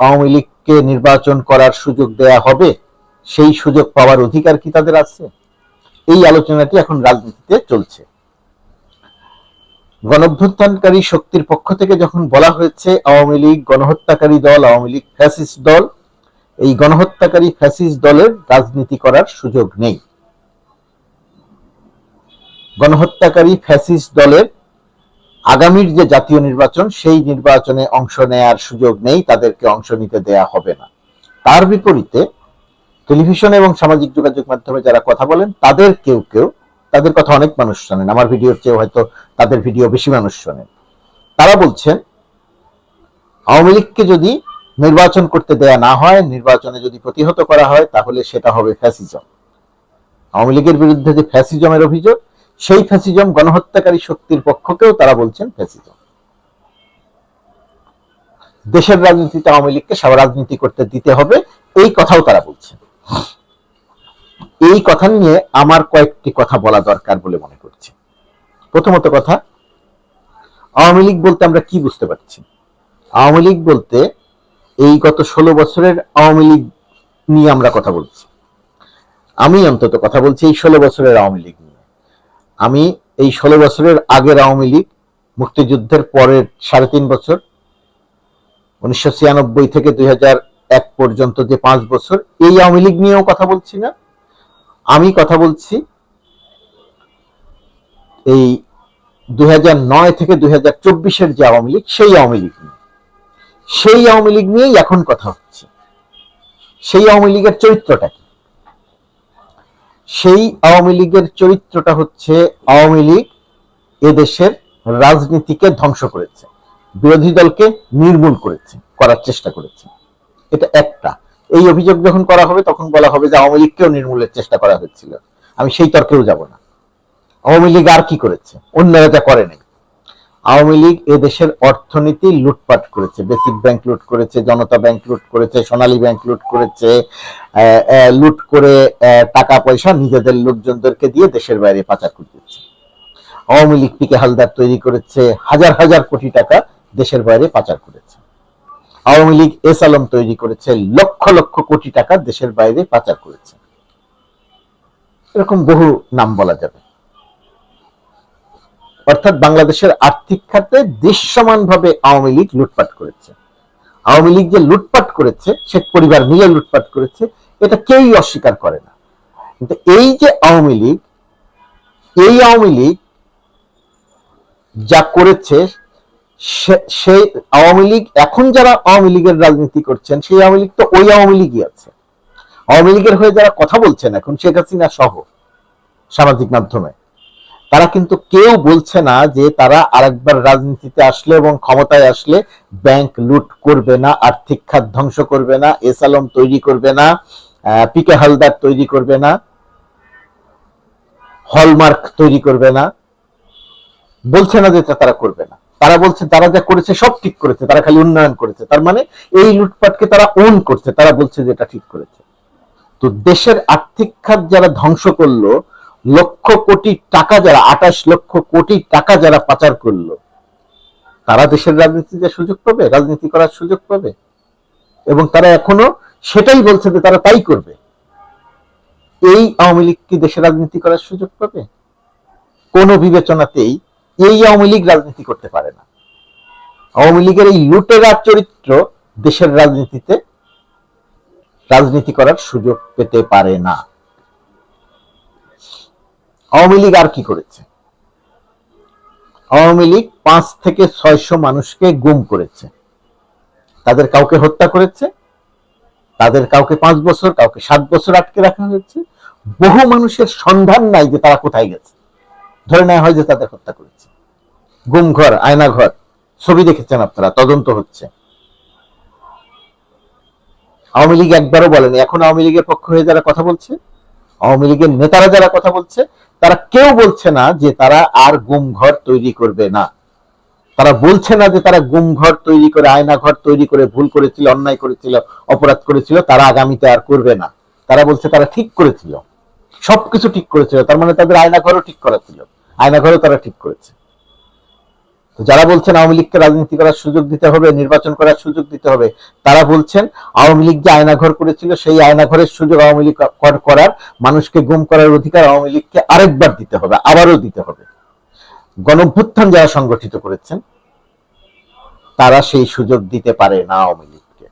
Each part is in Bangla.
আওয়ামী লীগকে নির্বাচন করার সুযোগ দেয়া হবে, সেই সুযোগ পাওয়ার অধিকার কি তাদের আছে? এই আলোচনাটি এখন রাজনীতিতে চলছে। গণভ্যুত্থানকারী শক্তির পক্ষ থেকে যখন বলা হয়েছে আওয়ামী লীগ গণহত্যাকারী দল, আওয়ামী লীগ ফ্যাসিস্ট দল, এই গণহত্যাকারী ফ্যাসিস্ট দলের রাজনীতি করার সুযোগ নেই। গণহত্যাকারী ফ্যাসিস্ট দলের আগামীর যে জাতীয় নির্বাচন, সেই নির্বাচনে অংশ নেয়ার সুযোগ নেই, তাদেরকে অংশ নিতে দেয়া হবে না। তার বিপরীতে, টেলিভিশন এবং সামাজিক যোগাযোগ মাধ্যমে যারা কথা বলেন, তাদের কেউ কেউ, তাদের কথা অনেক মানুষ শোনেন। আমার ভিডিওর চেয়ে হয়তো তাদের ভিডিও বেশি মানুষ শোনেন। তারা বলছেন, আওয়ামী লীগকে যদি নির্বাচন করতে দেয়া না হয়, নির্বাচনে যদি প্রতিহত করা হয়, তাহলে সেটা হবে ফ্যাসিজম। আওয়ামী লীগের বিরুদ্ধে যে ফ্যাসিজমের অভিযোগ সেই ফ্যাসিজম গণহত্যাকারী শক্তির পক্ষকেও তারা বলছেন ফ্যাসিজম। দেশের রাজনীতিতে আওয়ামী লীগকে সব রাজনীতি করতে দিতে হবে, এই কথাও তারা বলছেন। এই কথা নিয়ে আমার কয়েকটি কথা বলা দরকার বলে মনে করছি। প্রথমত কথা, আওয়ামী লীগ বলতে আমরা কি বুঝতে পারছি? আওয়ামী লীগ বলতে এই গত ষোলো বছরের আওয়ামী লীগ নিয়ে আমরা কথা বলছি। আমি অন্তত কথা বলছি এই ষোলো বছরের আওয়ামী লীগ নিয়ে। আমি এই ষোলো বছরের আগের আওয়ামী লীগ মুক্তিযুদ্ধের পরের সাড়ে তিন বছর, উনিশশো ছিয়ানব্বই থেকে দুই এক পর্যন্ত যে পাঁচ বছর, এই আওয়ামী লীগ নিয়েও কথা বলছি না। আমি কথা বলছি এই দুই হাজার নয় থেকে দুই চব্বিশের যে আওয়ামী লীগ, সেই আওয়ামী লীগ নিয়ে। সেই আওয়ামী লীগ নিয়েই এখন কথা হচ্ছে। সেই আওয়ামী লীগের চরিত্রটা সেই আওয়ামী লীগের চরিত্রটা হচ্ছে আওয়ামী লীগ এদেশের রাজনীতিকে ধ্বংস করেছে, বিরোধী দলকে নির্মূল করেছে, করার চেষ্টা করেছে। এটা একটা। এই অভিযোগ যখন করা হবে, তখন বলা হবে যে আওয়ামী লীগকেও নির্মূলের চেষ্টা করা হয়েছিল। আমি সেই তর্কেও যাব না। আওয়ামী লীগ আর কি করেছে? অন্যরা যা করে নাই। আওয়ামী লীগ এ দেশের অর্থনীতি লুটপাট করেছে, বেসিক ব্যাংক লুট করেছে, জনতা ব্যাংক লুট করেছে, সোনালী ব্যাংক লুট করেছে লুট করে টাকা পয়সা নিজেদের লোকজনদেরকে দিয়ে দেশের বাইরে পাচার করে দিচ্ছে। আওয়ামী লীগ পিকে হালদার তৈরি করেছে, হাজার হাজার কোটি টাকা দেশের বাইরে পাচার করেছে। আওয়ামী লীগ এস আলম তৈরি করেছে, লক্ষ লক্ষ কোটি টাকা দেশের বাইরে পাচার করেছে। এরকম বহু নাম বলা যাবে। অর্থাৎ বাংলাদেশের আর্থিক খাতে দৃশ্যমানভাবে আওয়ামী লীগ লুটপাট করেছে। আওয়ামী লীগ যে লুটপাট করেছে শেখ পরিবার মিলে লুটপাট করেছে, এটা কেউই অস্বীকার করে না। কিন্তু এই যে আওয়ামী লীগ, এই আওয়ামী লীগ যা করেছে সেই আওয়ামী লীগ, এখন যারা আওয়ামী লীগের রাজনীতি করছেন, সেই আওয়ামী লীগ তো ওই আওয়ামী লীগই আছে। আওয়ামী লীগের হয়ে যারা কথা বলছেন এখন, শেখ হাসিনা সহ সামাজিক মাধ্যমে তারা কিন্তু কেউ বলছে না যে তারা আরেকবার রাজনীতিতে আসলে এবং ক্ষমতায় আসলে ব্যাংক লুট করবে না, আর্থিক খাত ধ্বংস করবে না এস আলম তৈরি করবে না পিকে হালদার তৈরি করবে না, হলমার্ক তৈরি করবে না, বলছে না যে তারা করবে না। তারা বলছে তারা যা করেছে সব ঠিক করেছে, তারা খালি উন্নয়ন করেছে। তার মানে এই লুটপাটকে তারা ওন করছে, তারা বলছে যে এটা ঠিক করেছে। তো দেশের আর্থিক খাত যারা ধ্বংস করল লক্ষ কোটি টাকা যারা, আঠাশ লক্ষ কোটি টাকা যারা পাচার করল, তারা দেশের রাজনীতিতে সুযোগ পাবে, রাজনীতি করার সুযোগ পাবে। এবং তারা এখনও সেটাই বলছে যে তারা তাই করবে। এই আওয়ামী লীগ কি দেশের রাজনীতি করার সুযোগ পাবে? কোনো বিবেচনাতেই এই আওয়ামী লীগ রাজনীতি করতে পারে না। আওয়ামী লীগের এই লুটেরা চরিত্র দেশের রাজনীতিতে রাজনীতি করার সুযোগ পেতে পারে না। আওয়ামী লীগ আর কি করেছে? আওয়ামী লীগ পাঁচ থেকে ছয়শো মানুষকে গুম করেছে। তাদের কাউকে হত্যা করেছে, তাদের কাউকে পাঁচ বছর, কাউকে সাত বছর আটকে রাখা হয়েছে। বহু মানুষের সন্ধান নাই যে তারা কোথায় গেছে। ধরে নেওয়া হয় যে তাদের হত্যা করেছে। গুম ঘর, আয়না ঘর, ছবি দেখেছেন আপনারা, তদন্ত হচ্ছে। আওয়ামী লীগ একবারও বলেনি, এখন আওয়ামী লীগের পক্ষ হয়ে যারা কথা বলছে আওয়ামী লীগের নেতারা যারা কথা বলছে, তারা কেউ বলছে না যে তারা আর গুম ঘর তৈরি করবে না। তারা বলছে না যে তারা গুম ঘর তৈরি করে, আয়না ঘর তৈরি করে, ভুল করেছিল, অন্যায় করেছিল, অপরাধ করেছিল, তারা আগামীতে আর করবে না। তারা বলছে তারা ঠিক করেছিল। সবকিছু ঠিক করেছিল। তার মানে তাদের আয়না ঘরও ঠিক করা ছিল। আয়না ঘরও তারা ঠিক করেছে। তো যারা বলছেন আওয়ামী লীগকে রাজনীতি করার সুযোগ দিতে হবে, নির্বাচন করার সুযোগ দিতে হবে, তারা বলছেন আওয়ামী লীগ যে আয়নাঘর করেছিল, সেই আয়নাঘরের সুযোগ আওয়ামী লীগ করার, মানুষকে গুম করার অধিকার আওয়ামী লীগকে আরেকবার দিতে হবে, আবারও দিতে হবে। গণভ্যুত্থান যারা সংগঠিত করেছেন, তারা সেই সুযোগ দিতে পারে না আওয়ামী লীগকে।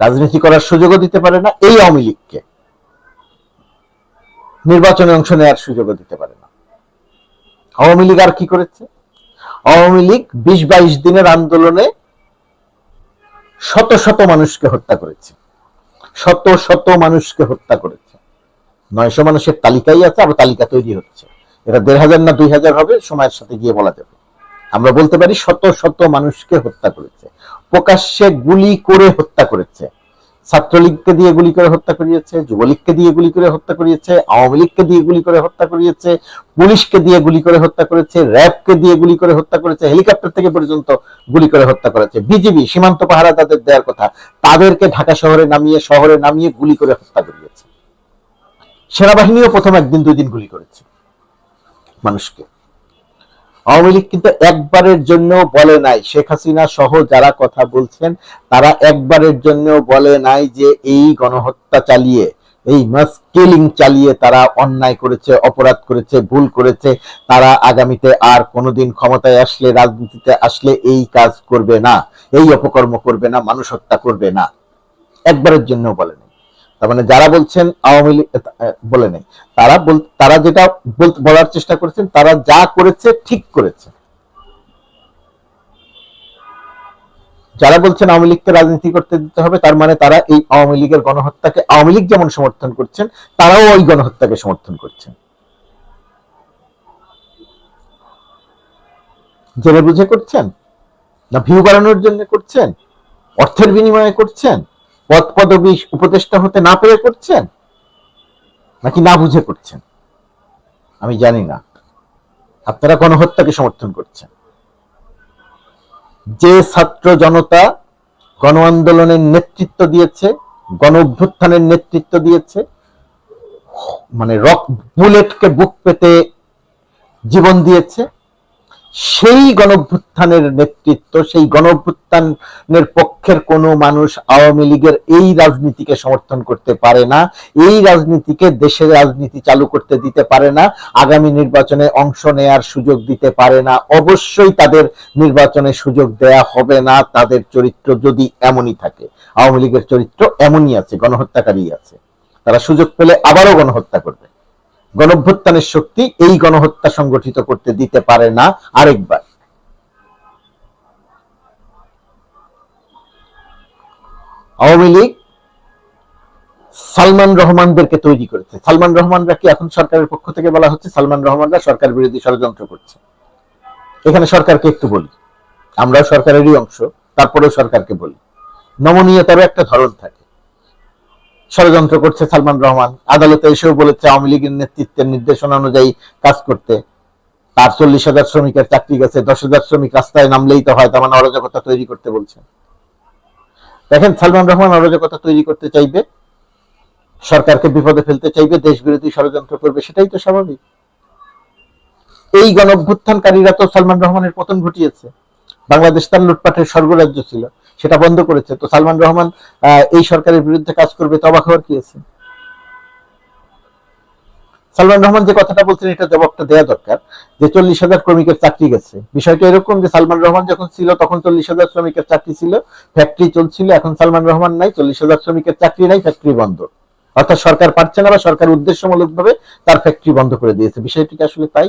রাজনীতি করার সুযোগও দিতে পারে না, এই আওয়ামী লীগকে। নির্বাচনে অংশ নেওয়ার সুযোগও দিতে পারে না। আওয়ামী লীগ আর কি করেছে? আওয়ামী লীগ বিশ বাইশ দিনের আন্দোলনে শত শত মানুষকে হত্যা করেছে। শত শত মানুষকে হত্যা করেছে। নয়শো মানুষের তালিকাই আছে, আবার তালিকা তৈরি হচ্ছে। এটা দেড় হাজার না দুই হাজার হবে, সময়ের সাথে গিয়ে বলা যাবে। আমরা বলতে পারি শত শত মানুষকে হত্যা করেছে। প্রকাশ্যে গুলি করে হত্যা করেছে। ছাত্রলীগকে দিয়ে গুলি করে হত্যা করিয়েছে, যুবলীগকে দিয়ে গুলি করে হত্যা করিয়েছে, আওয়ামী লীগকে দিয়ে গুলি করে হত্যা করিয়েছে, পুলিশকে দিয়ে গুলি করে হত্যা করেছে, র্যাবকে দিয়ে গুলি করে হত্যা করেছে, হেলিকপ্টার থেকে পর্যন্ত গুলি করে হত্যা করেছে। বিজিবি, সীমান্ত পাহারা তাদের দেওয়ার কথা। তাদেরকে ঢাকা শহরে নামিয়ে শহরে নামিয়ে গুলি করে হত্যা করিয়েছে। সেনাবাহিনীও প্রথম একদিন, দুই দিন গুলি করেছে মানুষকে। আওয়ামী লীগ কিন্তু একবারের জন্য বলে নাই। শেখ হাসিনা সহ যারা কথা বলছেন, তারা একবারের জন্য বলে নাই যে এই গণহত্যা চালিয়ে, এই মাস কিলিং চালিয়ে তারা অন্যায় করেছে, অপরাধ করেছে, ভুল করেছে। তারা আগামীতে আর কোনোদিন ক্ষমতায় আসলে, রাজনীতিতে আসলে এই কাজ করবে না, এই অপকর্ম করবে না, মানুষ হত্যা করবে না। একবারের জন্য বলে নাই। তার মানে যারা বলছেন আওয়ামী লীগ বলে নেই। তারা তারা যেটা বলার চেষ্টা করেছেন, তারা যা করেছে ঠিক করেছে। যারা বলছেন আওয়ামী লীগকে রাজনীতি করতে দিতে হবে, তার মানে তারা এই আওয়ামী লীগের গণহত্যাকে, আওয়ামী লীগ যেমন সমর্থন করছেন, তারাও ওই গণহত্যাকে সমর্থন করছেন। জেনে বুঝে করছেন? না ভিউ বাড়ানোর জন্য করছেন? অর্থের বিনিময়ে করছেন? পদ পদবি উপদেষ্টা হতে না পেরে করছেন? নাকি না বুঝে করছেন? আমি জানি না। আপনারা গণহত্যাকে সমর্থন করছেন। যে ছাত্র জনতা গণ আন্দোলনের নেতৃত্ব দিয়েছে গণ অভ্যুত্থানের নেতৃত্ব দিয়েছে মানে রক বুলেটকে বুক পেতে জীবন দিয়েছে সেই গণভ্যুত্থানের নেতৃত্ব, সেই গণভ্যুত্থানের পক্ষের কোনো মানুষ আওয়ামী লীগের এই রাজনীতিকে সমর্থন করতে পারে না, এই রাজনীতিকে দেশের রাজনীতি চালু করতে দিতে পারে না, আগামী নির্বাচনে অংশ নেয়ার সুযোগ দিতে পারে না, অবশ্যই তাদের নির্বাচনে সুযোগ দেয়া হবে না, তাদের চরিত্র যদি এমনই থাকে, আওয়ামী লীগের চরিত্র এমনই আছে গণহত্যাকারী আছে, তারা সুযোগ পেলে আবারও গণহত্যা করবে। গণভ্যুত্থানের শক্তি এই গণহত্যা সংগঠিত করতে দিতে পারে না আরেকবার। আওয়ামী লীগ সালমান রহমানদেরকে তৈরি করেছে। সালমান রহমানরা কি এখন সরকারের পক্ষ থেকে বলা হচ্ছে? সালমান রহমানরা সরকার বিরোধী ষড়যন্ত্র করছে। এখানে সরকারকে একটু বলি। আমরাও সরকারেরই অংশ, তারপরেও সরকারকে বলি। নমনীয়তারও একটা ধরন থাকে। ষড়যন্ত্র করছে সালমান রহমান। আদালতে এসেও বলেছে আওয়ামী লীগের নেতৃত্বের নির্দেশনা অনুযায়ী কাজ করতে। তার চল্লিশ হাজার শ্রমিকের চাকরি গেছে, দশ হাজার শ্রমিক রাস্তায় নামলেই তো হয়, তার মানে অরাজকতা তৈরি করতে বলছেন দেখেন, সালমান রহমান অরাজকতা তৈরি করতে চাইবে, সরকারকে বিপদে ফেলতে চাইবে দেশ বিরোধী ষড়যন্ত্র করবে, সেটাই তো স্বাভাবিক। এই গণভ্যুত্থানকারীরা তো সালমান রহমানের পতন ঘটিয়েছে। বাংলাদেশ তার লুটপাটের স্বর্গরাজ্য ছিল। সেটা বন্ধ করেছে। তো সালমান রহমান এই সরকারের বিরুদ্ধে কাজ করবে, তো অবাক কি আছে? সালমান রহমান যে কথাটা বলছেন, এটা জবাবটা দেওয়া দরকার যে চল্লিশ হাজার শ্রমিকের চাকরি গেছে। বিষয়টা এরকম যে সালমান রহমান যখন ছিল, তখন চল্লিশ হাজার শ্রমিকের চাকরি ছিল, ফ্যাক্টরি চলছিল, এখন সালমান রহমান নাই, চল্লিশ হাজার শ্রমিকের চাকরি নাই, ফ্যাক্টরি বন্ধ। অর্থাৎ সরকার পারছে না বা সরকার উদ্দেশ্যমূলক ভাবে তার ফ্যাক্টরি বন্ধ করে দিয়েছে। বিষয়টি আসলে তাই?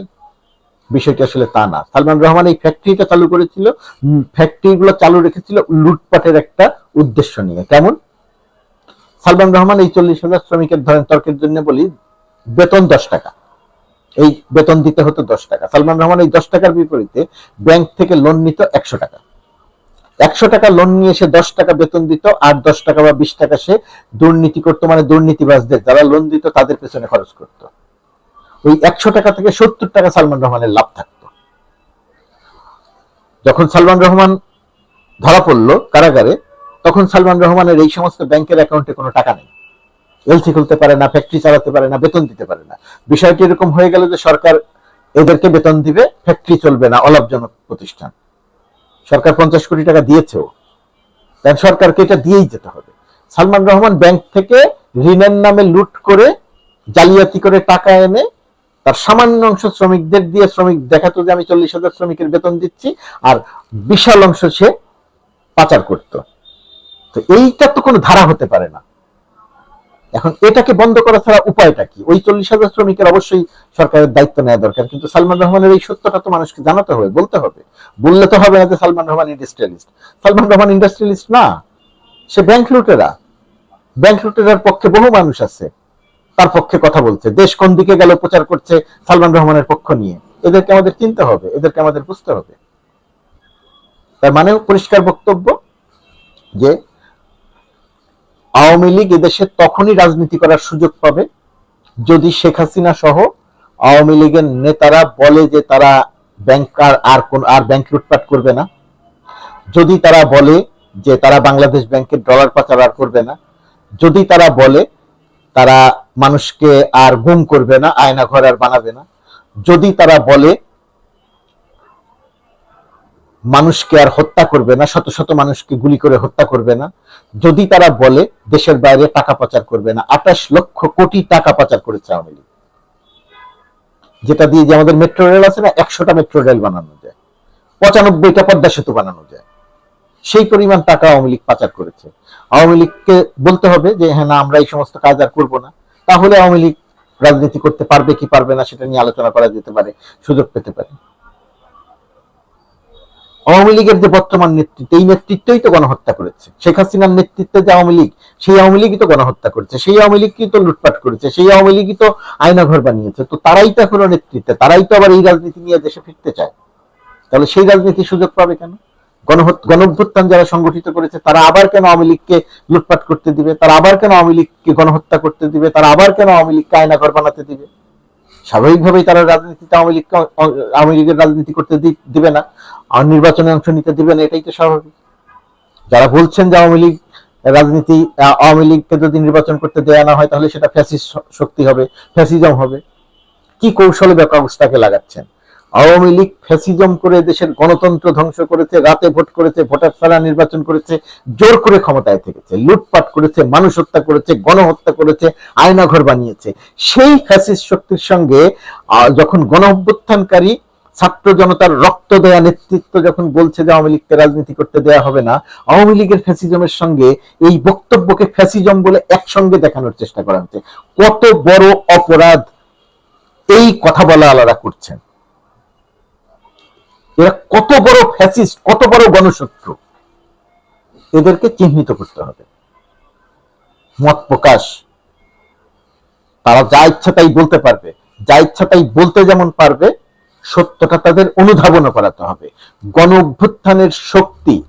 বিষয়টি আসলে তা না। সালমান রহমান এই ফ্যাক্টরিটা চালু করেছিল ফ্যাক্টরি গুলো চালু রেখেছিল লুটপাটের একটা উদ্দেশ্য নিয়ে। কেমন? সালমান রহমান এই চল্লিশ হাজার শ্রমিকের ধরেন তর্কের জন্য বলি, বেতন দশ টাকা। এই বেতন দিতে হতো দশ টাকা। সালমান রহমান এই দশ টাকার বিপরীতে ব্যাংক থেকে লোন নিত একশো টাকা। একশো টাকা লোন নিয়ে সে দশ টাকা বেতন দিত, আর দশ টাকা বা বিশ টাকা সে দুর্নীতি করতো মানে দুর্নীতিবাজদের। যারা লোন দিত, তাদের পেছনে খরচ করতো। ওই একশো টাকা থেকে সত্তর টাকা সালমান রহমানের লাভ থাকতো। যখন সালমান রহমান ধরা পড়ল কারাগারে, তখন সালমান রহমানের এই সমস্ত ব্যাংকের অ্যাকাউন্টে কোনো টাকা নেই। এলসি খুলতে পারে না ফ্যাক্টরি চালাতে পারে না, বেতন দিতে পারে না। বিষয়টি এরকম হয়ে গেল যে সরকার এদেরকে বেতন দিবে ফ্যাক্টরি চলবে না, অলাভজনক প্রতিষ্ঠান। সরকার পঞ্চাশ কোটি টাকা দিয়েছেও। তাই সরকারকে এটা দিয়েই যেতে হবে। সালমান রহমান ব্যাংক থেকে ঋণের নামে লুট করে, জালিয়াতি করে টাকা এনে তার সামান্য অংশ শ্রমিকদের দিয়ে শ্রমিক দেখাতো যে আমি চল্লিশ হাজার শ্রমিকের বেতন দিচ্ছি, আর বিশাল অংশ সে পাচার করত। তো এইটা তো কোনো ধারা হতে পারে না। এখন এটাকে বন্ধ করা ছাড়া উপায়টা কি? ওই চল্লিশ হাজার শ্রমিকের অবশ্যই সরকারের দায়িত্ব নেওয়া দরকার, কিন্তু সালমান রহমানের এই সত্যটা তো মানুষকে জানাতে হবে, বলতে হবে। বললে তো হবে না যে সালমান রহমান ইন্ডাস্ট্রিয়ালিস্ট সালমান রহমান ইন্ডাস্ট্রিয়ালিস্ট না, সে ব্যাংক লুটেরা। ব্যাংক লুটেরার পক্ষে বহু মানুষ আছে। তার পক্ষে কথা বলছে। দেশ কোন দিকে গেল প্রচার করছে সালমান রহমানের পক্ষ নিয়ে? এদেরকে আমাদের চিনতে হবে, এদেরকে আমাদের বুঝতে হবে। তার মানে পরিষ্কার বক্তব্য যে আওয়ামী লীগ এদেশে তখনই রাজনীতি করার সুযোগ পাবে যদি শেখ হাসিনা সহ আওয়ামী লীগের নেতারা বলে যে তারা ব্যাংক আর আর কোন, আর ব্যাংক লুটপাট করবে না। যদি তারা বলে যে তারা বাংলাদেশ ব্যাংকের ডলার পাচার আর করবে না। যদি তারা বলে তারা মানুষকে আর গুম করবে না, আয়না ঘর আর বানাবে না। যদি তারা বলে, মানুষকে আর হত্যা করবে না, শত শত মানুষকে গুলি করে হত্যা করবে না, যদি তারা বলে, দেশের বাইরে টাকা পাচার করবে না, আঠাশ লক্ষ কোটি টাকা পাচার করেছে আওয়ামী লীগ। যেটা দিয়ে যে আমাদের মেট্রো রেল আছে না, একশোটা মেট্রো রেল বানানো যায়। পঁচানব্বইটা পদ্মা সেতু বানানো যায়। সেই পরিমাণ টাকা আওয়ামী লীগ পাচার করেছে। আওয়ামী লীগকে বলতে হবে যে হ্যাঁ না, আমরা এই সমস্ত কাজ আর করব না। তাহলে আওয়ামী লীগ রাজনীতি করতে পারবে কি পারবে না সেটা নিয়ে আলোচনা করা যেতে পারে, সুযোগ পেতে পারে। আওয়ামী লীগের যে বর্তমান নেতৃত্ব, এই নেতৃত্বই তো গণহত্যা করেছে। শেখ হাসিনার নেতৃত্বে যে আওয়ামী লীগ, সেই আওয়ামী লীগই তো গণহত্যা করেছে, সেই আওয়ামী লীগই তো লুটপাট করেছে, সেই আওয়ামী লীগই তো আয়নাঘর বানিয়েছে। তো তারাই তো এখনও নেতৃত্বে, তারাই তো আবার এই রাজনীতি নিয়ে দেশে ফিরতে চায়। তাহলে সেই রাজনীতির সুযোগ পাবে কেন? গণহত্যা গণঅভ্যুত্থান যারা সংগঠিত করেছে, তারা আবার কেন আওয়ামী লীগকে লুটপাট করতে দিবে? তারা আবার কেন আওয়ামী লীগকে গণহত্যা করতে দিবে? তারা আবার কেন আওয়ামী লীগকে আয়নাঘর বানাতে দিবে? স্বাভাবিকভাবেই তারা রাজনীতিতে আওয়ামী লীগকে, আওয়ামী লীগের রাজনীতি করতে দিবে না। আর নির্বাচনে অংশ নিতে দিবে না, এটাই তো স্বাভাবিক। যারা বলছেন যে আওয়ামী লীগ রাজনীতি আওয়ামী লীগকে যদি নির্বাচন করতে দেয়া না হয়, তাহলে সেটা ফ্যাসিস্ট শক্তি হবে, ফ্যাসিজম হবে। কি কৌশলে কাগজটাকে লাগাচ্ছেন? আওয়ামী লীগ ফ্যাসিজম করে দেশের গণতন্ত্র ধ্বংস করেছে, রাতে ভোট করেছে, ভোটার ছাড়া নির্বাচন করেছে, জোর করে ক্ষমতায় থেকেছে, লুটপাট করেছে মানুষ হত্যা করেছে, গণহত্যা করেছে, আয়নাঘর বানিয়েছে। সেই ফ্যাসিস্ট শক্তির সঙ্গে যখন গণ অভ্যুত্থানকারী ছাত্র জনতার রক্ত দেয়া নেতৃত্ব যখন বলছে যে আওয়ামী লীগকে রাজনীতি করতে দেয়া হবে না, আওয়ামী লীগের ফ্যাসিজমের সঙ্গে এই বক্তব্যকে ফ্যাসিজম বলে একসঙ্গে দেখানোর চেষ্টা করা হচ্ছে। কত বড় অপরাধ এই কথা বলা আলাদা করছেন। এরা কত বড় ফ্যাসিস্ট কত বড় গণশত্রু? এদেরকে চিহ্নিত করতে হবে। মত প্রকাশ। তারা যা ইচ্ছা তাই বলতে পারবে। যা ইচ্ছা তাই বলতে যেমন পারবে, সত্যটা তাদের অনুধাবন করাতে হবে। গণ অভ্যুত্থানের শক্তি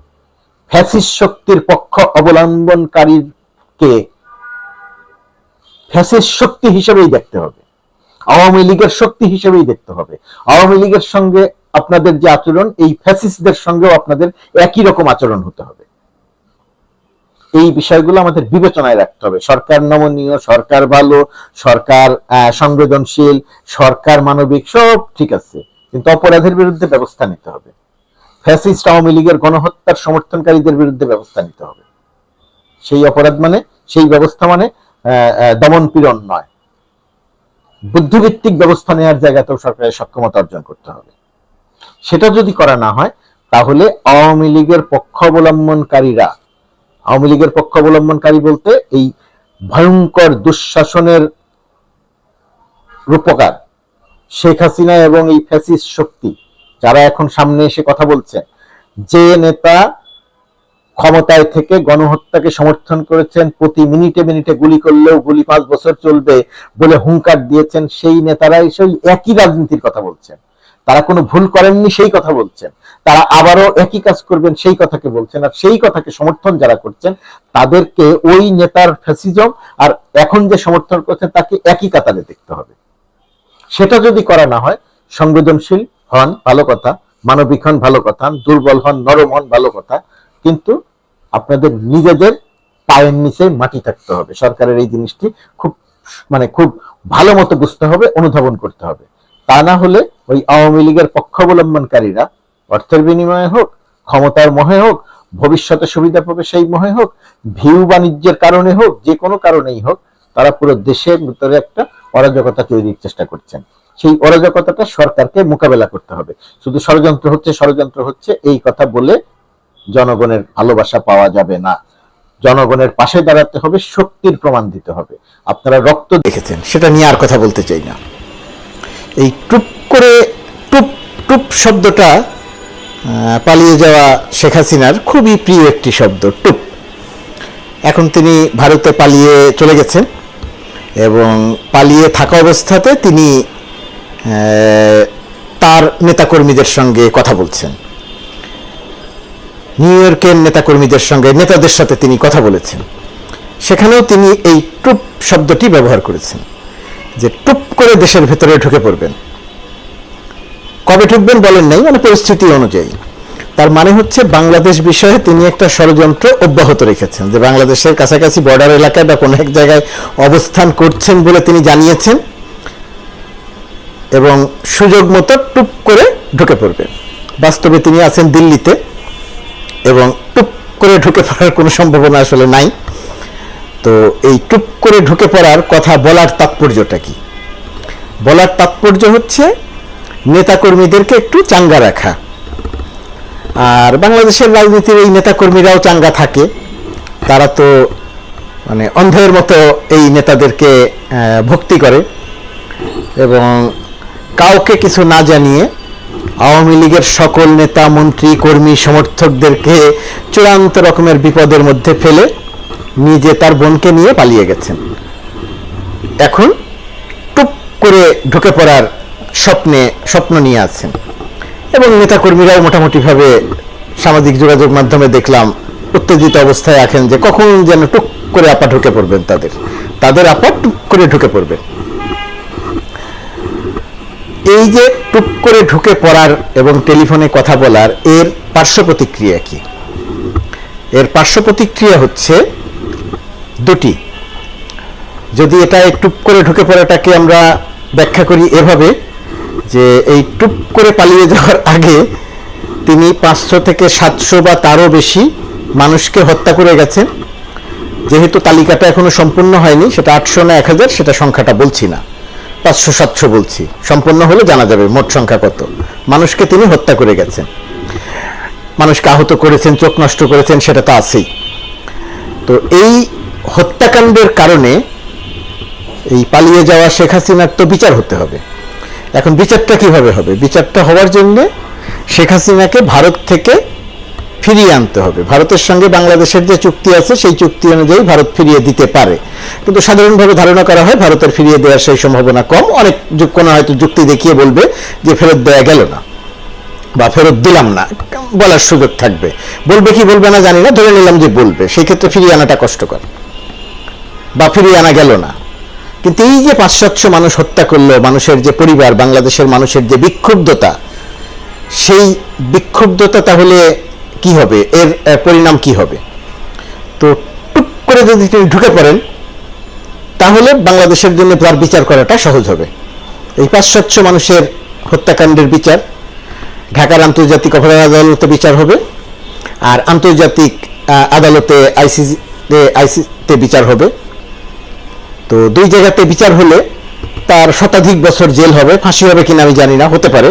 ফ্যাসিস্ট শক্তির পক্ষ অবলম্বনকারীকে ফ্যাসিস্ট শক্তি হিসেবেই দেখতে হবে। আওয়ামী লীগের শক্তি হিসেবেই দেখতে হবে। আওয়ামী লীগের সঙ্গে আপনাদের যে আচরণ, এই ফ্যাসিস্টদের সঙ্গেও আপনাদের একই রকম আচরণ হতে হবে। এই বিষয়গুলো আমাদের বিবেচনায় রাখতে হবে। সরকার নমনীয়, সরকার ভালো, সরকার সংবেদনশীল, সরকার মানবিক, সব ঠিক আছে। কিন্তু অপরাধের বিরুদ্ধে ব্যবস্থা নিতে হবে। ফ্যাসিস্ট আওয়ামী লীগের গণহত্যার সমর্থনকারীদের বিরুদ্ধে ব্যবস্থা নিতে হবে। সেই অপরাধ মানে সেই ব্যবস্থা মানে দমন পীড়ন নয়। বুদ্ধিভিত্তিক ব্যবস্থা নেওয়ার জায়গাতেও সরকারের সক্ষমতা অর্জন করতে হবে। সেটা যদি করা না হয়, তাহলে আওয়ামী লীগের পক্ষ অবলম্বনকারীরা আওয়ামী লীগের পক্ষ অবলম্বনকারী বলতে এই ভয়ঙ্কর দুঃশাসনের রূপকার শেখ হাসিনা এবং এই ফ্যাসিস্ট শক্তি, যারা এখন সামনে এসে কথা বলছে, যে নেতা ক্ষমতায় থেকে গণহত্যাকে সমর্থন করেছেন, প্রতি মিনিটে মিনিটে গুলি করলেও গুলি পাঁচ বছর চলবে বলে হুঙ্কার দিয়েছেন, সেই নেতারাই সেই একই রাজনীতির কথা বলছেন। তারা কোনো ভুল করেননি, সেই কথা বলছেন। তারা আবারও একই কাজ করবেন, সেই কথাকে বলছেন। আর সেই কথাকে সমর্থন যারা করছেন, তাদেরকে ওই নেতার ফ্যাসিজম আর এখন যে সমর্থন করছেন, তাকে একই কাতারে দেখতে হবে। সেটা যদি করা না হয়, সংবেদনশীল হন, ভালো কথা, মানবিক হন, ভালো কথা, দুর্বল হন, নরম হন, ভালো কথা, কিন্তু আপনাদের নিজেদের পায়ের নিচে মাটি থাকতে হবে। সরকারের এই জিনিসটি খুব মানে খুব ভালো মতো বুঝতে হবে, অনুধাবন করতে হবে। তা না হলে ওই আওয়ামী লীগের পক্ষাবলম্বনকারীরা অর্থের বিনিময়ে হোক, ক্ষমতার মোহে হোক, ভবিষ্যতে সুবিধা পাবে সেই মোহে হোক, ভিউ বাণিজ্যের কারণে হোক, যে কোনো কারণেই হোক, তারা পুরো দেশের ভিতরে একটা অরাজকতা তৈরির চেষ্টা করছেন। সেই অরাজকতাটা সরকারকে মোকাবেলা করতে হবে। শুধু ষড়যন্ত্র হচ্ছে ষড়যন্ত্র হচ্ছে, এই কথা বলে জনগণের ভালোবাসা পাওয়া যাবে না। জনগণের পাশে দাঁড়াতে হবে, শক্তির প্রমাণ দিতে হবে। আপনারা রক্ত দেখেছেন, সেটা নিয়ে আর কথা বলতে চাই না। এই টুপ করে, টুপ টুপ শব্দটা পালিয়ে যাওয়া শেখ হাসিনার খুবই প্রিয় একটি শব্দ, টুপ। এখন তিনি ভারতে পালিয়ে চলে গেছেন এবং পালিয়ে থাকা অবস্থাতে তিনি তার নেতাকর্মীদের সঙ্গে কথা বলছেন। নিউ ইয়র্কের নেতাকর্মীদের সঙ্গে, নেতাদের সাথে তিনি কথা বলেছেন। সেখানেও তিনি এই টুপ শব্দটি ব্যবহার করেছেন। যে টুপ করে দেশের ভেতরে ঢুকে পড়বেন। কবে ঢুকবেন বলেন নাই মানে পরিস্থিতি অনুযায়ী। তার মানে হচ্ছে বাংলাদেশ বিষয়ে তিনি একটা ষড়যন্ত্র অব্যাহত রেখেছেন, যে বাংলাদেশের কাছাকাছি বর্ডার এলাকায় বা কোনো এক জায়গায় অবস্থান করছেন বলে তিনি জানিয়েছেন এবং সুযোগ মতো টুপ করে ঢুকে পড়বেন। বাস্তবে তিনি আছেন দিল্লিতে এবং টুপ করে ঢুকে পড়ার কোনো সম্ভাবনা আসলে নাই। তো এই টুপ করে ঢুকে পড়ার কথা বলার তাৎপর্যটা কি? বলার তাৎপর্য হচ্ছে নেতাকর্মীদেরকে একটু চাঙ্গা রাখা। আর বাংলাদেশের রাজনীতির এই নেতাকর্মীরাও চাঙ্গা থাকে। তারা তো মানে অন্ধের মতো এই নেতাদেরকে ভক্তি করে এবং কাউকে কিছু না জানিয়ে আওয়ামী লীগের সকল নেতা, মন্ত্রী, কর্মী, সমর্থকদেরকে চূড়ান্ত রকমের বিপদের মধ্যে ফেলে নিজে তার বোনকে নিয়ে পালিয়ে গেছেন। এখন টুপ করে ঢুকে পড়ার স্বপ্নে, স্বপ্ন নিয়ে আছেন। এবং নেতাকর্মীরাও মোটামুটিভাবে সামাজিক যোগাযোগ মাধ্যমে দেখলাম, উত্তেজিত অবস্থায় আছেন যে কখন যেন টুক করে আপা ঢুকে পড়বেন তাদের। তাদের আপা টুক করে ঢুকে পড়বেন। এই যে টুক করে ঢুকে পড়ার এবং টেলিফোনে কথা বলার এর পার্শ্ব প্রতিক্রিয়া কি? এর পার্শ্ব প্রতিক্রিয়া হচ্ছে দুটি। যদি এটা টুপ করে ঢুকে পড়াটাকে আমরা ব্যাখ্যা করি এভাবে, যে এই টুপ করে পালিয়ে যাওয়ার আগে তিনি পাঁচশো থেকে সাতশো বা তারও বেশি মানুষকে হত্যা করে গেছেন। যেহেতু তালিকাটা এখনও সম্পূর্ণ হয়নি, সেটা আটশো না এক হাজার, সেটা সংখ্যাটা বলছি না। পাঁচশো, সাতশো বলছি। সম্পূর্ণ হলে জানা যাবে মোট সংখ্যা কত। মানুষকে তিনি হত্যা করে গেছেন। মানুষকে আহত করেছেন, চোখ নষ্ট করেছেন, সেটা তো আছেই। তো এই হত্যাকাণ্ডের কারণে এই পালিয়ে যাওয়া শেখ হাসিনার তো বিচার হতে হবে। এখন বিচারটা কীভাবে হবে? বিচারটা হওয়ার জন্য শেখ হাসিনাকে ভারত থেকে ফিরিয়ে আনতে হবে। ভারতের সঙ্গে বাংলাদেশের যে চুক্তি আছে, সেই চুক্তি অনুযায়ী ভারত ফিরিয়ে দিতে পারে। কিন্তু সাধারণভাবে ধারণা করা হয়, ভারতের ফিরিয়ে দেওয়ার সেই সম্ভাবনা কম। অনেক কোনো হয়তো যুক্তি দেখিয়ে বলবে যে ফেরত দেওয়া গেল না বা ফেরত দিলাম না। বলার সুযোগ থাকবে। বলবে কি বলবে না জানি না, ধরে নিলাম যে বলবে। সেই ক্ষেত্রে ফিরিয়ে আনাটা কষ্টকর। বা ফিরিয়ে আনা গেল না। কিন্তু এই যে পাঁচ সাতশো মানুষ হত্যা করল, মানুষের যে পরিবার, বাংলাদেশের মানুষের যে বিক্ষুব্ধতা, সেই বিক্ষুব্ধতা তাহলে কি হবে? এর পরিণাম কি হবে? তো টুক করে যদি তিনি ঢুকে পড়েন, তাহলে বাংলাদেশের জন্য তার বিচার করাটা সহজ হবে। এই পাঁচ সাতশো মানুষের হত্যাকাণ্ডের বিচার, ঢাকার আন্তর্জাতিক অপরাধ আদালতে বিচার হবে, আর আন্তর্জাতিক আদালতে আইসিসি আইসিতে বিচার হবে। তো দুই জায়গাতে বিচার হলে তার শতাধিক বছর জেল হবে, ফাঁসি হবে কিনা আমি জানি না, হতে পারে,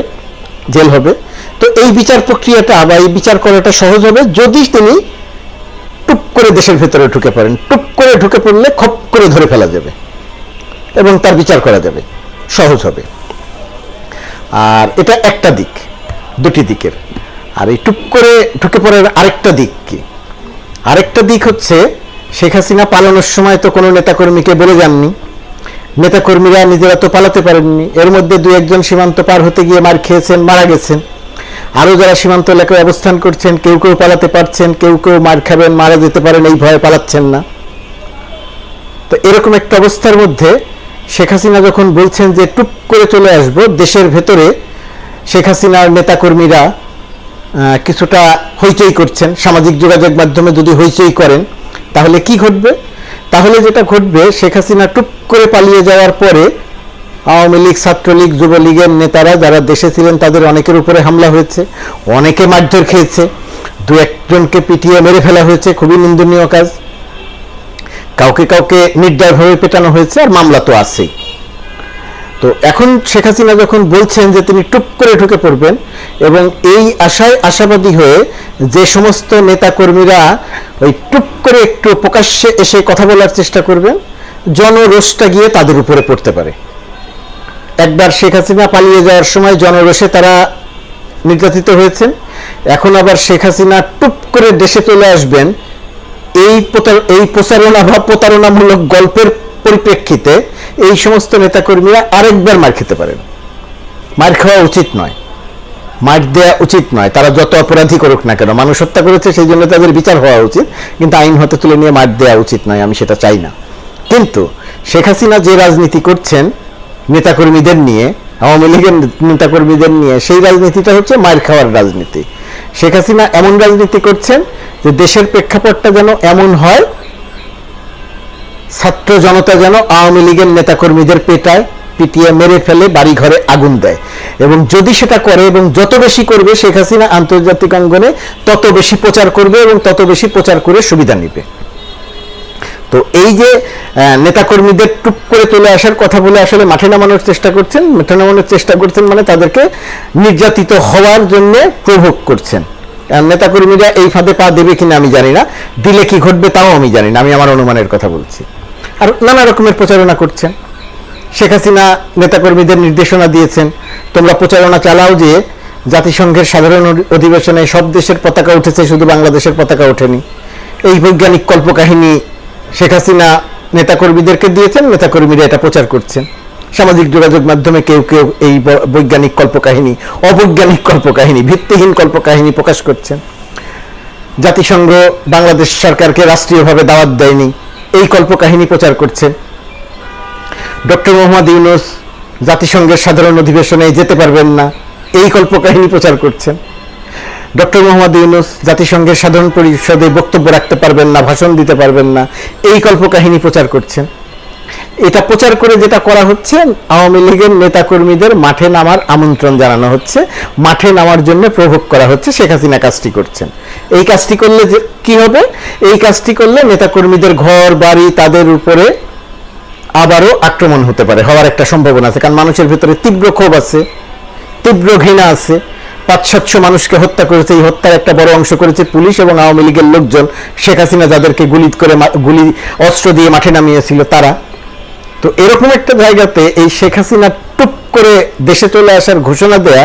জেল হবে। তো এই বিচার প্রক্রিয়াটা বা এই বিচার করাটা সহজ হবে যদি তিনি টুপ করে দেশের ভেতরে ঢুকে পড়েন। টুপ করে ঢুকে পড়লে খপ করে ধরে ফেলা যাবে এবং তার বিচার করা যাবে। সহজ হবে। আর এটা একটা দিক, দুটি দিকের। আর এই টুপ করে ঢুকে পড়ার আরেকটা দিক কি? আরেকটা দিক হচ্ছে শেখ হাসিনা পালানোর সময় তো কোনো নেতাকর্মীকে বলে যাননি। নেতাকর্মীরা নিজেরা তো পালাতে পারেননি। এর মধ্যে দু একজন সীমান্ত পার হতে গিয়ে মার খেয়েছেন, মারা গেছেন। আরও যারা সীমান্ত এলাকায় অবস্থান করছেন, কেউ কেউ পালাতে পারছেন, কেউ কেউ মার খাবেন, মারা যেতে পারেন, এই ভয়ে পালাচ্ছেন না। তো এরকম একটা অবস্থার মধ্যে শেখ হাসিনা যখন বলছেন যে টুপ করে চলে আসব দেশের ভেতরে, শেখ হাসিনার নেতাকর্মীরা কিছুটা হইচই করছেন। সামাজিক যোগাযোগ মাধ্যমে যদি হইচই করেন, তাহলে কি ঘটবে? তাহলে যেটা ঘটবে, শেখ হাসিনা টুপ করে পালিয়ে যাওয়ার পরে আওয়ামী লীগ, ছাত্রলীগ, যুবলীগের নেতারা যারা দেশে ছিলেন, তাদের অনেকের উপরে হামলা হয়েছে, অনেকে মারধর খেয়েছে, দু একজনকে পিটিয়ে মেরে ফেলা হয়েছে, খুবই নিন্দনীয় কাজ। কাউকে কাউকে নির্দয়ভাবে পেটানো হয়েছে, আর মামলা তো আছেই। তো এখন শেখ হাসিনা যখন বলছেন যে তিনি টুপ করে ঢুকে পড়বেন এবং এই আশায় আশাবাদী হয়ে যে সমস্ত নেতাকর্মীরা ওই টুপ করে একটু প্রকাশ্যে এসে কথা বলার চেষ্টা করবেন, জনরোষটা গিয়ে তাদের উপরে পড়তে পারে। একবার শেখ হাসিনা পালিয়ে যাওয়ার সময় জনরোষে তারা নির্যাতিত হয়েছেন, এখন আবার শেখ হাসিনা টুপ করে দেশে চলে আসবেন। এই এই প্রচারণা বা প্রতারণামূলক গল্পের পরিপ্রেক্ষিতে এই সমস্ত নেতাকর্মীরা আরেকবার মার খেতে পারেন। মার খাওয়া উচিত নয়। মার দেওয়া উচিত নয়। তারা যত অপরাধী করুক না কেন, মানুষ হত্যা করেছে সেই জন্য তাদের বিচার হওয়া উচিত, কিন্তু আইন হতে তুলে নিয়ে মার দেওয়া উচিত নয়, আমি সেটা চাই না। কিন্তু শেখ হাসিনা যে রাজনীতি করছেন নেতাকর্মীদের নিয়ে, আওয়ামী লীগের নেতাকর্মীদের নিয়ে, সেই রাজনীতিটা হচ্ছে মার খাওয়ার রাজনীতি। শেখ হাসিনা এমন রাজনীতি করছেন যে দেশের প্রেক্ষাপটটা যেন এমন হয় ছাত্র জনতা যেন আওয়ামী লীগের নেতাকর্মীদের পেটায়, পিটিয়ে মেরে ফেলে বাড়ি ঘরে আগুন দেয়। এবং যদি সেটা করে এবং যত বেশি করবে, শেখ হাসিনা আন্তর্জাতিক অঙ্গনে তত বেশি প্রচার করবে এবং তত বেশি প্রচার করে সুবিধা নিবে। তো এই যে নেতাকর্মীদের টুপ করে চলে আসার কথা বলে আসলে মাঠে নামানোর চেষ্টা করছেন, মাঠে নামানোর চেষ্টা করছেন মানে তাদেরকে নির্যাতিত হওয়ার জন্য প্রভোগ করছেন। নেতাকর্মীরা এই ফাঁদে পা দেবে কিনা আমি জানি না, দিলে কি ঘটবে তাও আমি জানি না, আমি আমার অনুমানের কথা বলছি। আর নানা রকমের প্রচারণা করছেন। শেখ হাসিনা নেতাকর্মীদের নির্দেশনা দিয়েছেন। তোমরা প্রচারণা চালাও যে জাতিসংঘের সাধারণ অধিবেশনে সব দেশের পতাকা উঠেছে, শুধু বাংলাদেশের পতাকা ওঠেনি। এই বৈজ্ঞানিক কল্পকাহিনী শেখ হাসিনা নেতাকর্মীদেরকে দিয়েছেন, নেতাকর্মীরা এটা প্রচার করছেন। সামাজিক যোগাযোগ মাধ্যমে কেউ কেউ এই বৈজ্ঞানিক কল্পকাহিনী, অবৈজ্ঞানিক কল্পকাহিনী, ভিত্তিহীন কল্পকাহিনী প্রকাশ করছেন। জাতিসংঘ বাংলাদেশ সরকারকে রাষ্ট্রীয়ভাবে দাওয়াত দেয়নি। এই কল্পকাহিনী প্রচার করছে। ডক্টর মোহাম্মদ ইউনুস জাতিসংঘের সাধারণ অধিবেশনে যেতে পারবেন না, এই কল্পকাহিনী প্রচার করছেন ডক্টর মোহাম্মদ ইউনুস জাতিসংঘের সাধারণ পরিষদে বক্তব্য রাখতে পারবেন না, ভাষণ দিতে পারবেন না, এই কল্পকাহিনী প্রচার করছেন এটা প্রচার করে যেটা করা হচ্ছে, আওয়ামী লীগের নেতাকর্মীদের মাঠে নামার আমন্ত্রণ জানানো হচ্ছে, মাঠে নামার জন্য প্রভোগ করা হচ্ছে, শেখ হাসিনা কাজটি করছেন। এই কাজটি করলে কি হবে? এই কাজটি করলে নেতাকর্মীদের ঘর, বাড়ি, তাদের উপরে আবারও আক্রমণ হতে পারে, হওয়ার একটা সম্ভাবনা আছে, কারণ মানুষের ভিতরে তীব্র ক্ষোভ আছে, তীব্র ঘৃণা আছে। পাঁচ, সাতশো মানুষকে হত্যা করেছে, এই হত্যার একটা বড় অংশ করেছে পুলিশ এবং আওয়ামী লীগের লোকজন। শেখ হাসিনা যাদেরকে গুলি করে গুলি, অস্ত্র দিয়ে মাঠে নামিয়েছিল, তারা তো এরকম একটা জায়গাতে এই শেখ হাসিনা টুপ করে দেশে চলে আসার ঘোষণা দেয়া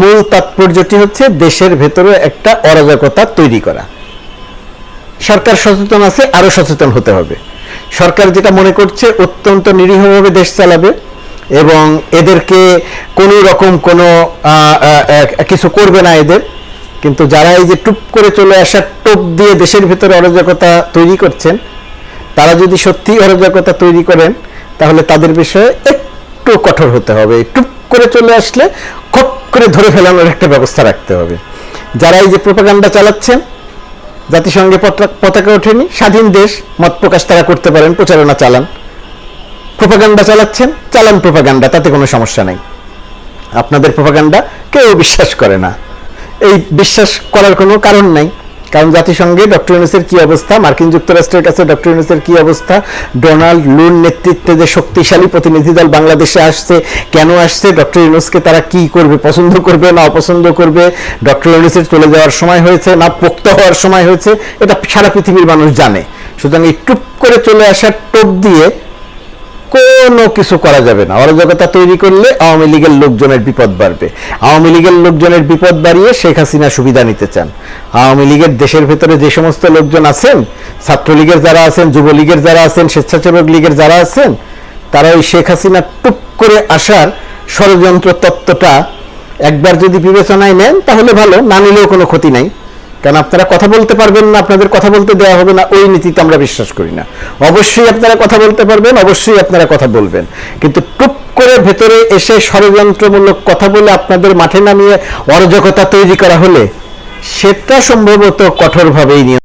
মূল তাৎপর্যটি হচ্ছে দেশের ভেতরে একটা অরাজকতা তৈরি করা। সরকার সচেতন আছে, আরও সচেতন হতে হবে। সরকার যেটা মনে করছে, অত্যন্ত নিরীহভাবে দেশ চালাবে এবং এদেরকে কোনো রকম কোনো কিছু করবে না এদের। কিন্তু যারা এই যে টুপ করে চলে আসা টোপ দিয়ে দেশের ভেতরে অরাজকতা তৈরি করছেন, তারা যদি সত্যি অরাজকতা তৈরি করেন তাহলে তাদের বিষয়ে একটু কঠোর হতে হবে টুপ করে চলে আসলে খপ করে ধরে ফেলানোর একটা ব্যবস্থা রাখতে হবে। যারা এই যে প্রোপাগান্ডা চালাচ্ছেন, জাতিসংঘে পতাকা- ওঠেনি, স্বাধীন দেশ, মত প্রকাশ তারা করতে পারেন, প্রচারণা চালান। প্রোপাগান্ডা চালাচ্ছেন, চালান প্রোপাগান্ডা তাতে কোনো সমস্যা নেই। আপনাদের প্রোপাগান্ডা কেউ বিশ্বাস করে না। এই বিশ্বাস করার কোনো কারণ নাই। কারণ জাতিসংঘে ডক্টর ইউনুসের কি অবস্থা? মার্কিন যুক্তরাষ্ট্রের কাছে ডক্টর ইউনুসের কি অবস্থা? ডোনাল্ড লুর নেতৃত্বে যে শক্তিশালী প্রতিনিধি দল বাংলাদেশে আসছে, কেন আসছে? ডক্টর ইউনুসকে তারা কি করবে? পছন্দ করবে না অপছন্দ করবে? ডক্টর ইউনুসের চলে যাওয়ার সময় হয়েছে না পোক্ত হওয়ার সময় হয়েছে? এটা সারা পৃথিবীর মানুষ জানে। সুতরাং এই টুপ করে চলে আসার টোপ দিয়ে কোনো কিছু করা যাবে না। অরাজকতা তৈরি করলে আওয়ামী লীগের লোকজনের বিপদ বাড়বে। আওয়ামী লীগের লোকজনের বিপদ বাড়িয়ে শেখ হাসিনা সুবিধা নিতে চান। আওয়ামী লীগের দেশের ভেতরে যে সমস্ত লোকজন আছেন, ছাত্রলীগের যারা আছেন, যুবলীগের যারা আছেন, স্বেচ্ছাসেবক লীগের যারা আছেন, তারা ওই শেখ হাসিনা টুক করে আসার ষড়যন্ত্র তত্ত্বটা একবার যদি বিবেচনায় নেন, তাহলে ভালো, না নিলেও কোনো ক্ষতি নাই। কারণ আপনারা কথা বলতে পারবেন না, আপনাদের কথা বলতে দেওয়া হবে না, ওই নীতিতে আমরা বিশ্বাস করি না। অবশ্যই আপনারা কথা বলতে পারবেন, অবশ্যই আপনারা কথা বলবেন। কিন্তু টুপ করে ভেতরে এসে ষড়যন্ত্রমূলক কথা বলে আপনাদের মাঠে নামিয়ে অরাজকতা তৈরি করা হলে সেটা সম্ভবত কঠোরভাবেই নিয়ম